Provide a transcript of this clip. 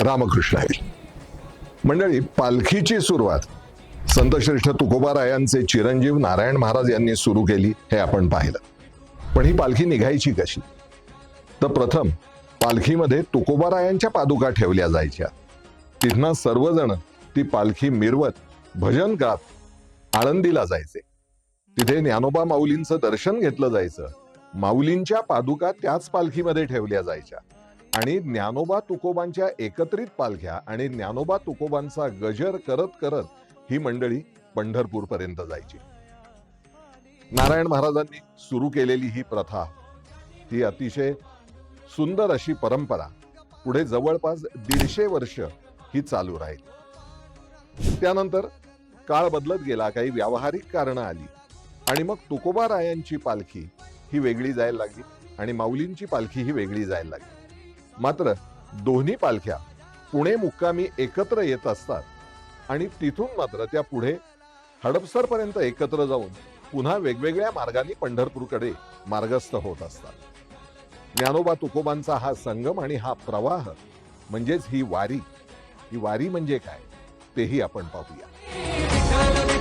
रामकृष्ण हरी मंडळी पालखीची सुरुवात. संतश्रेष्ठ तुकोबारायांचे चिरंजीव नारायण महाराज यांनी सुरू केली हे आपण पाहिलं. पण ही पालखी निघायची कशी? तर प्रथम पालखीमध्ये तुकोबारायांच्या पादुका ठेवल्या जायच्या. तिथनं सर्वजण ती पालखी मिरवत भजन गात आळंदीला जायचे. तिथे ज्ञानोबा माऊलींचं दर्शन घेतलं जायचं. माऊलींच्या पादुका त्याच पालखीमध्ये ठेवल्या जायच्या. आणि ज्ञानोबा तुकोबांच्या एकत्रित पालख्या आणि ज्ञानोबा तुकोबांचा गजर करत करत ही मंडळी पंढरपूर पर्यंत जायची. नारायण महाराजांनी सुरू केलेली ही प्रथा ही अतिशय सुंदर अशी परंपरा पुढे जवळपास दीडशे वर्ष ही चालू राहील. त्यानंतर काळ बदलत गेला काही व्यावहारिक कारणं आली आणि मग तुकोबा रायांची पालखी ही वेगळी जायला लागली आणि माऊलींची पालखी ही वेगळी जायला लागली. मात्र दोन्ही पालख्या पुणे मुक्कामी एकत्र येत असतात आणि तिथून मात्र त्या पुढे हडपसरपर्यंत एकत्र जाऊन पुन्हा वेगवेगळ्या मार्गाने पंढरपूरकडे मार्गस्थ होत असतात. ज्ञानोबा तुकोबांचा हा संगम आणि हा प्रवाह म्हणजेच ही वारी ही वारी म्हणजे काय तेही आपण पाहूया.